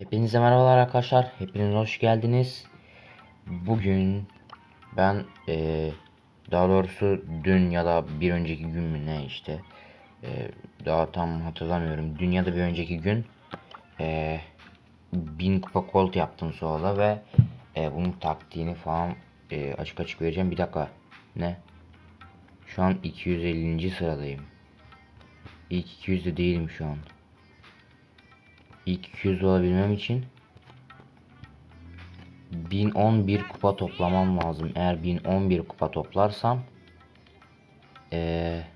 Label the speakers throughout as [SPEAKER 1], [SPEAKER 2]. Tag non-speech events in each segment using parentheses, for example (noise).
[SPEAKER 1] Hepinize merhabalar arkadaşlar. Hepiniz hoş geldiniz. Bugün ben eee, daha doğrusu dün ya da bir önceki gün mü ne işte eee, daha tam hatırlamıyorum. Dün ya da bir önceki gün eee 1000 kupa kolt yaptım sonra ve eee, bunun taktiğini falan eee, açık açık vereceğim. Bir dakika. Ne? Şu an 250. sıradayım. İlk 200'de değilim şu an. İlk 200 olabilmem için 1011 kupa toplamam lazım. Eğer 1011 kupa toplarsam eee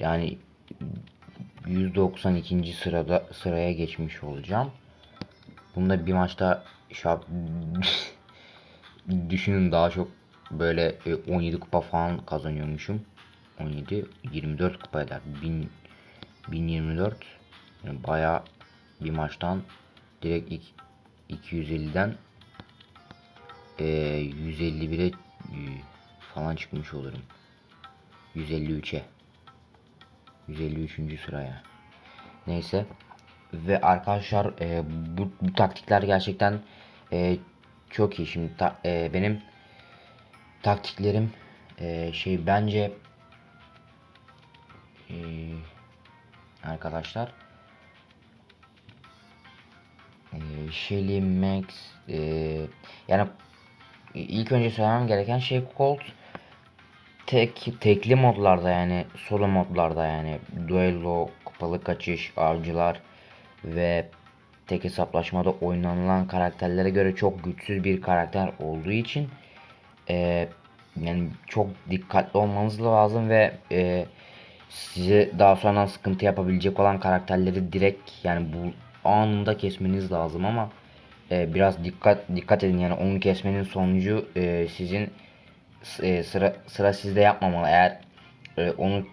[SPEAKER 1] yani 192. sırada sıraya geçmiş olacağım. Bunda bir maçta şap (laughs) düşünün daha çok böyle e, 17 kupa falan kazanıyormuşum. 17 24 kupa eder. 1000 1024 yani bayağı bir maçtan direkt ilk 250'den e, 151'e e, falan çıkmış olurum. 153'e. 153. sıraya. Neyse. Ve arkadaşlar e, bu, bu taktikler gerçekten e, çok iyi. Şimdi ta- e, benim taktiklerim e, şey bence e, arkadaşlar e, Shelly Max e, yani ilk önce söylemem gereken şey Colt. Tek tekli modlarda yani solo modlarda yani. Duello, kupalı kaçış, avcılar ve tek hesaplaşmada oynanılan karakterlere göre çok güçsüz bir karakter olduğu için e, yani çok dikkatli olmanız lazım ve e, size daha sonra sıkıntı yapabilecek olan karakterleri direkt yani bu anında kesmeniz lazım ama e, biraz dikkat dikkat edin. Yani onu kesmenin sonucu e, sizin e, sıra sıra sizde yapmamalı. Eğer e, onu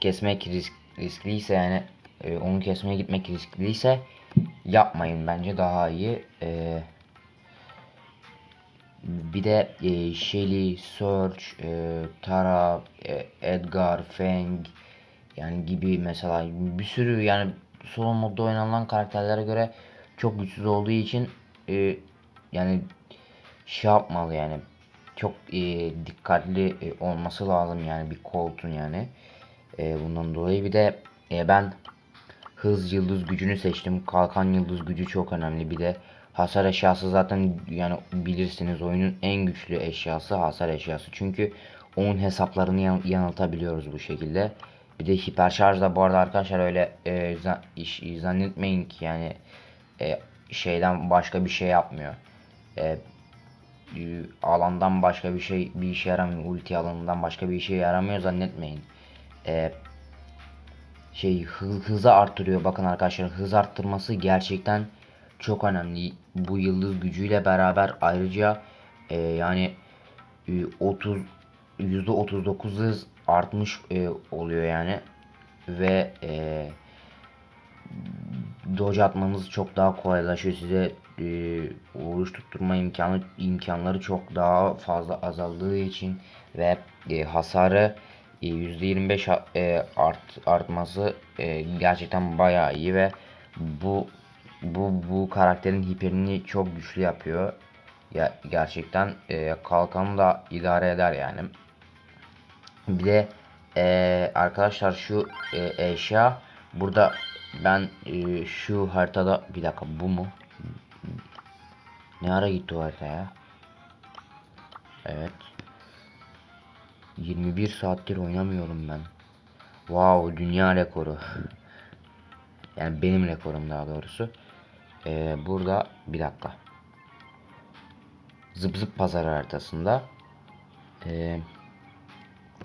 [SPEAKER 1] kesmek risk, riskliyse yani e, onu kesmeye gitmek riskliyse yapmayın. Bence daha iyi. E, bir de e, Shelly, Search, e, Tara, e, Edgar, Fang yani gibi mesela bir sürü yani solo modda oynanılan karakterlere göre çok güçsüz olduğu için e, yani şey yapmalı yani. Çok e, dikkatli e, olması lazım yani bir koltuğun yani. E, bundan dolayı bir de e, ben hız yıldız gücünü seçtim. Kalkan yıldız gücü çok önemli. Bir de hasar eşyası zaten yani bilirsiniz oyunun en güçlü eşyası hasar eşyası. Çünkü onun hesaplarını yan- yanıltabiliyoruz bu şekilde bir de hiper şarj da bu arada arkadaşlar öyle e, iş, zannetmeyin ki yani e, şeyden başka bir şey yapmıyor. E, alandan başka bir şey bir işe yaramıyor. Ulti alanından başka bir işe yaramıyor zannetmeyin. E, şey hız, hızı arttırıyor. Bakın arkadaşlar hız arttırması gerçekten çok önemli. Bu yıldız gücüyle beraber ayrıca e, yani e, 30 %39 hız artmış e, oluyor yani ve e, dodge atmanız çok daha kolaylaşıyor size e, vuruş tutturma imkanı imkanları çok daha fazla azaldığı için ve e, hasarı e, %25 ha- e, art, artması e, gerçekten bayağı iyi ve bu bu bu karakterin hiperini çok güçlü yapıyor. Ya gerçekten e, kalkanı da idare eder yani. Bir de e, arkadaşlar şu e, eşya burada ben e, şu haritada bir dakika bu mu? Ne ara gitti o harita ya? Evet. 21 saattir oynamıyorum ben. Wow dünya rekoru. Yani benim rekorum daha doğrusu. Ee, burada bir dakika. Zıp zıp pazar haritasında. Ee,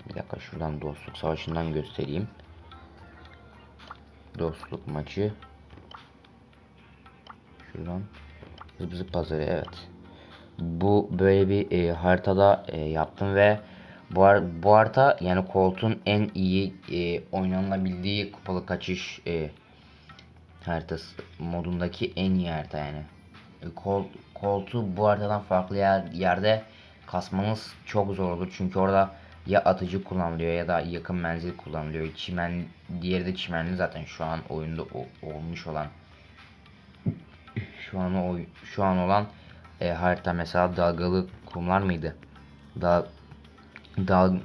[SPEAKER 1] bir dakika şuradan dostluk savaşından göstereyim. Dostluk maçı. Şuradan zıp zıp pazarı evet. Bu böyle bir e, haritada e, yaptım ve bu, bu harita yani Colt'un en iyi e, oynanabildiği kupalı kaçış e, haritası modundaki en iyi harita yani. E, Colt, Colt'u bu haritadan farklı yer, yerde kasmanız çok zor olur çünkü orada ya atıcı kullanılıyor ya da yakın menzil kullanılıyor. Çimen diğeri de çimenli zaten şu an oyunda o- olmuş olan şu an o şu an olan e, harita mesela dalgalı kumlar mıydı? Dal dal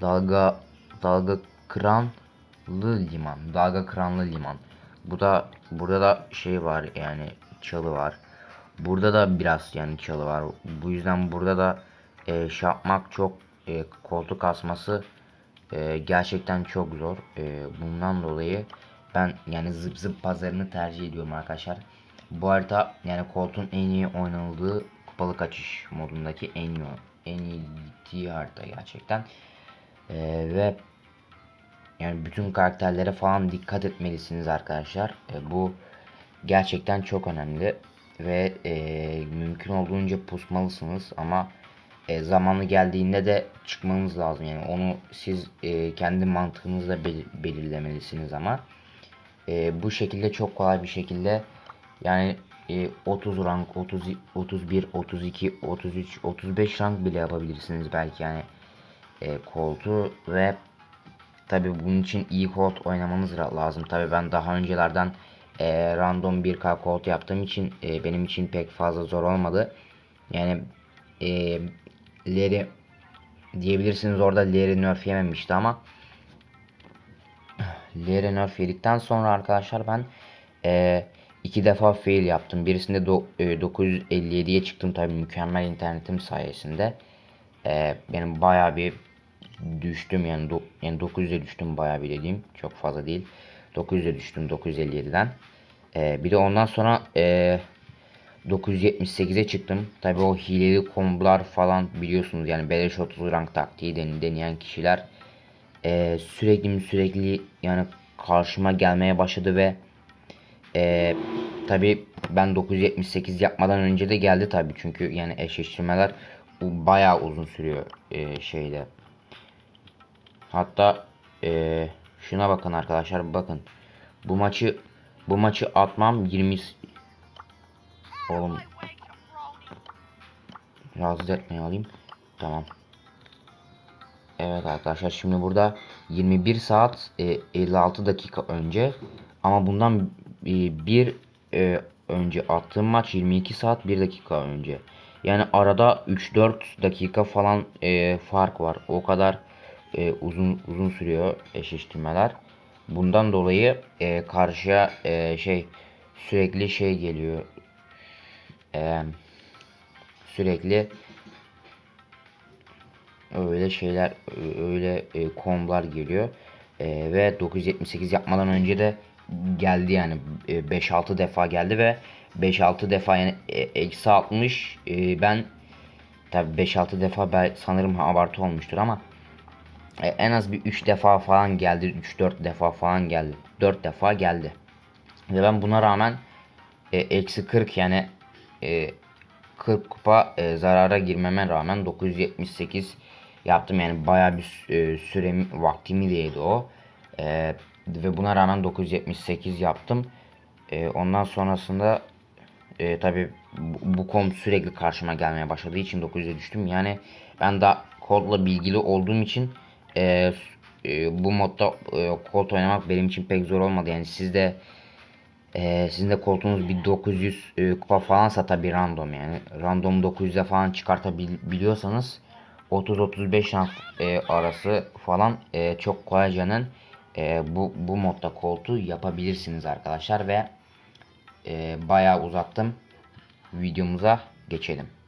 [SPEAKER 1] dalga dalga kıranlı liman. Dalga kıranlı liman. Bu da burada da şey var yani çalı var. Burada da biraz yani çalı var. Bu yüzden burada da e, şey yapmak çok e, koltuk asması e, gerçekten çok zor. E, bundan dolayı ben yani zıp zıp pazarını tercih ediyorum arkadaşlar. Bu harita yani koltuğun en iyi oynanıldığı kupalı kaçış modundaki en iyi en iyi harita gerçekten. E, ve yani bütün karakterlere falan dikkat etmelisiniz arkadaşlar. E, bu gerçekten çok önemli ve e, mümkün olduğunca pusmalısınız ama e, zamanı geldiğinde de çıkmanız lazım. Yani onu siz e, kendi mantığınızla bel- belirlemelisiniz ama e, bu şekilde çok kolay bir şekilde yani e, 30 rank, 30, 31, 32, 33, 35 rank bile yapabilirsiniz belki yani e, koltuğu ve Tabi bunun için iyi kod oynamanız lazım. Tabi ben daha öncelerden e, random 1K kod yaptığım için e, benim için pek fazla zor olmadı. Yani e, Larry diyebilirsiniz. Orada Larry nerf yememişti ama Larry nerf yedikten sonra arkadaşlar ben e, iki defa fail yaptım. Birisinde do, e, 957'ye çıktım. Tabi mükemmel internetim sayesinde. E, benim baya bir düştüm. Yani do, yani 900'e düştüm bayağı bir dediğim. Çok fazla değil. 900'e düştüm 957'den ee, bir de ondan sonra e, 978'e çıktım. Tabi o hileli kombolar falan biliyorsunuz yani beleş 30 rank taktiği den, deneyen kişiler. E, sürekli sürekli yani karşıma gelmeye başladı ve e, tabi ben 978 yapmadan önce de geldi tabi çünkü yani eşleştirmeler bu bayağı uzun sürüyor e, şeyde. Hatta eee, şuna bakın arkadaşlar bakın. Bu maçı bu maçı atmam 20 Oğlum rahatsız etmeyi alayım. Tamam. Evet arkadaşlar şimdi burada 21 saat e, 56 dakika önce ama bundan e, bir e, önce attığım maç 22 saat 1 dakika önce. Yani arada 3-4 dakika falan e, fark var. O kadar e, uzun uzun sürüyor eşleştirmeler. Bundan dolayı e, karşıya e, şey sürekli şey geliyor. E, sürekli öyle şeyler öyle e, kombolar geliyor. E, ve 978 yapmadan önce de geldi yani 5-6 defa geldi ve 5-6 defa yani e, eksi 60 e, ben tabi 5-6 defa ben sanırım abartı olmuştur ama e, en az bir 3 defa falan geldi. 3-4 defa falan geldi. 4 defa geldi. Ve ben buna rağmen e, eksi 40 yani e, 40 kupa e, zarara girmeme rağmen 978 yaptım. Yani baya bir e, süremi vaktimi değdi o. E, ve buna rağmen 978 yaptım. E, ondan sonrasında e, tabi bu, kom sürekli karşıma gelmeye başladığı için 900'e düştüm. Yani ben de kodla bilgili olduğum için e, e, bu modda e, kolt oynamak benim için pek zor olmadı. Yani sizde e, sizin de koltuğunuz bir 900 e, kupa falansa tabi random yani. Random 900'e falan çıkartabiliyorsanız 30-35 rank e, arası falan e, çok kolaycanın e, bu, bu modda koltuğu yapabilirsiniz arkadaşlar ve e, bayağı uzattım. Videomuza geçelim.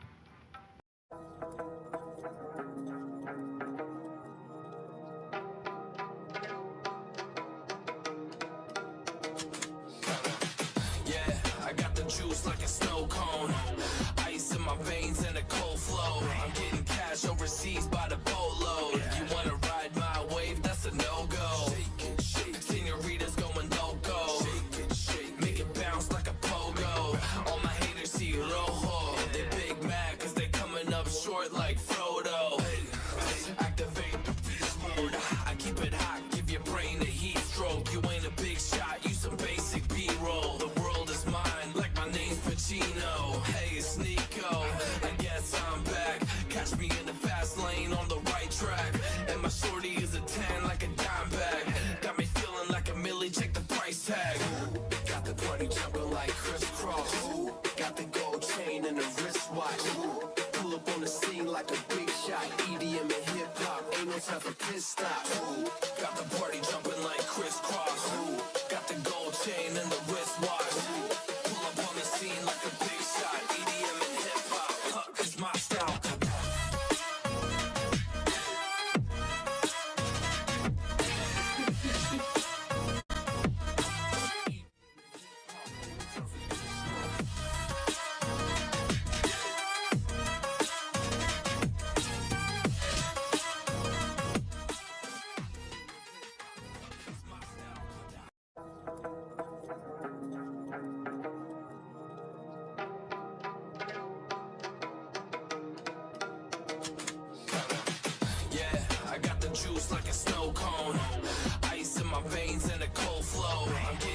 [SPEAKER 2] flow.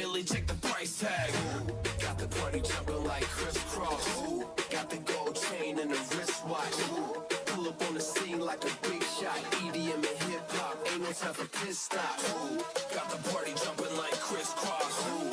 [SPEAKER 2] Billy, check the price tag. Ooh, got the party jumping like crisscross. Got the gold chain and the wristwatch. Ooh, pull up on the scene like a big shot. EDM and hip hop, ain't no time for piss stop. Ooh, got the party jumping like crisscross. Ooh.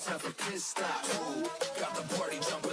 [SPEAKER 2] yourself a kiss stop. Ooh, got the party jumping.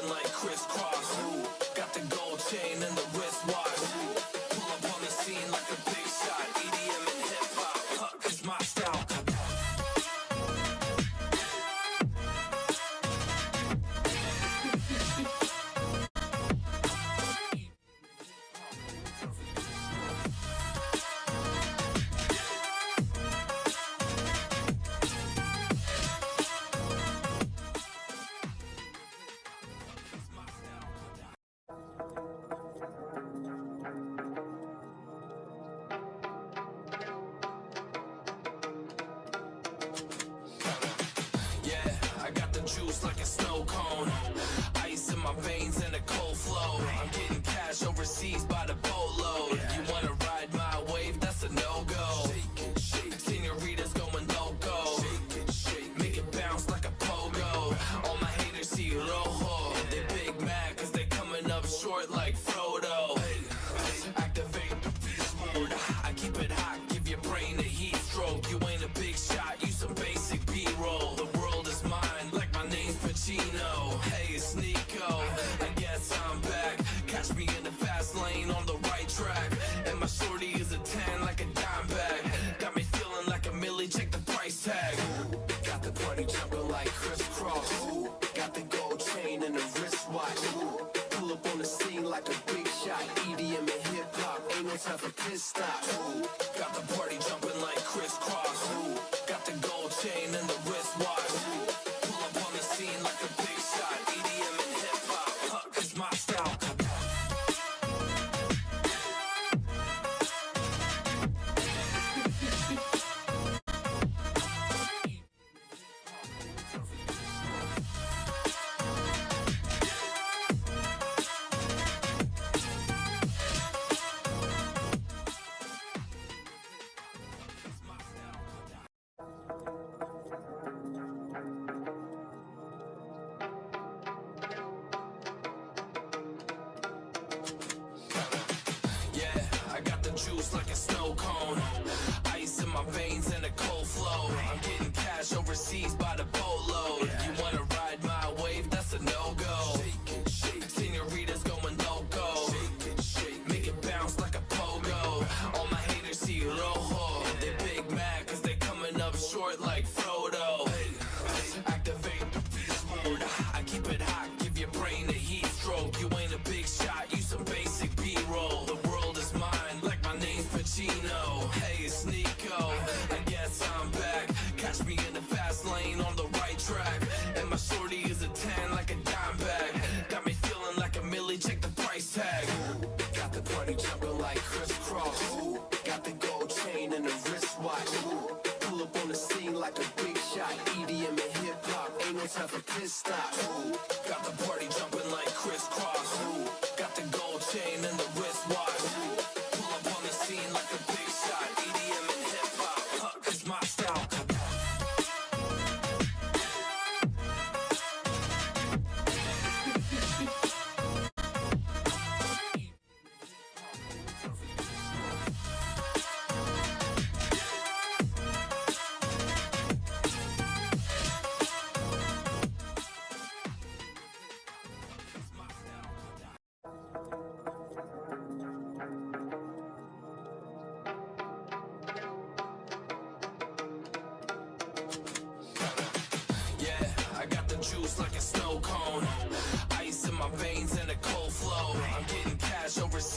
[SPEAKER 2] his style. Ooh, got the party jumping like crisscross. Ooh, got the gold chain and the wristwatch. Ooh, pull up on the scene like a big shot. EDM and hip hop, puck is my style.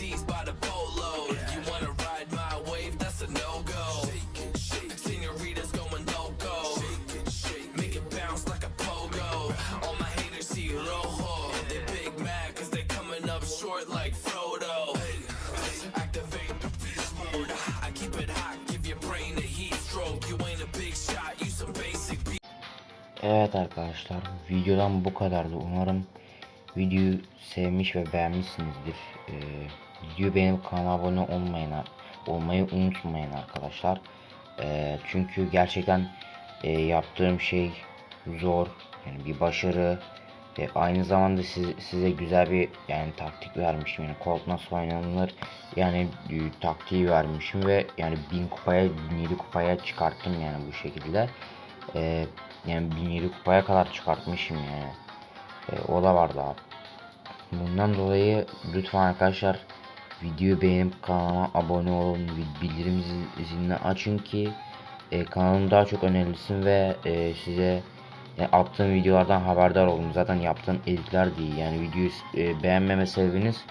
[SPEAKER 2] Overseas by the boatload. You wanna ride my wave? That's a no go. Senoritas going loco. Make it bounce like a pogo. All my haters see rojo. They big mad cause they coming up short like Frodo.
[SPEAKER 1] Evet arkadaşlar videodan bu kadardı. Umarım videoyu sevmiş ve beğenmişsinizdir. Ee, videoyu beğenip kanala abone olmayın, olmayı unutmayın arkadaşlar. Ee, çünkü gerçekten e, yaptığım şey zor. Yani bir başarı. Ve aynı zamanda siz- size güzel bir yani taktik vermişim. Yani Colt nasıl oynanılır yani e, taktiği vermişim ve yani 1000 kupaya 1007 kupaya çıkarttım yani bu şekilde. Ee, yani 1007 kupaya kadar çıkartmışım yani. Ee, o da vardı abi. Bundan dolayı lütfen arkadaşlar videoyu beğenip kanalıma abone olun. bil- Bildirim zil- zilini açın ki e, kanalım daha çok önerilsin ve e, size e, attığım videolardan haberdar olun. Zaten yaptığım editler değil. Yani videoyu e, beğenmeme sebebiniz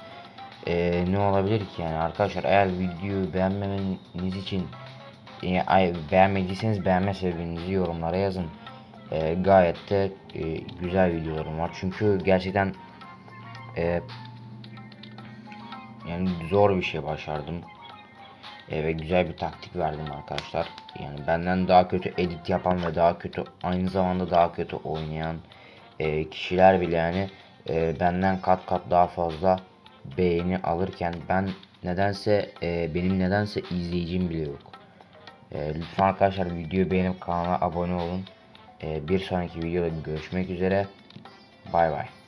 [SPEAKER 1] e, ne olabilir ki yani arkadaşlar eğer videoyu beğenmemeniz için e, ay, beğenmediyseniz beğenme sebebinizi yorumlara yazın. E, gayet de e, güzel videolarım var. Çünkü gerçekten e, yani zor bir şey başardım. E, ve güzel bir taktik verdim arkadaşlar. Yani benden daha kötü edit yapan ve daha kötü aynı zamanda daha kötü oynayan e, kişiler bile yani e, benden kat kat daha fazla beğeni alırken ben nedense benim nedense izleyicim bile yok. Lütfen arkadaşlar videoyu beğenip kanala abone olun. Bir sonraki videoda görüşmek üzere. Bay bay.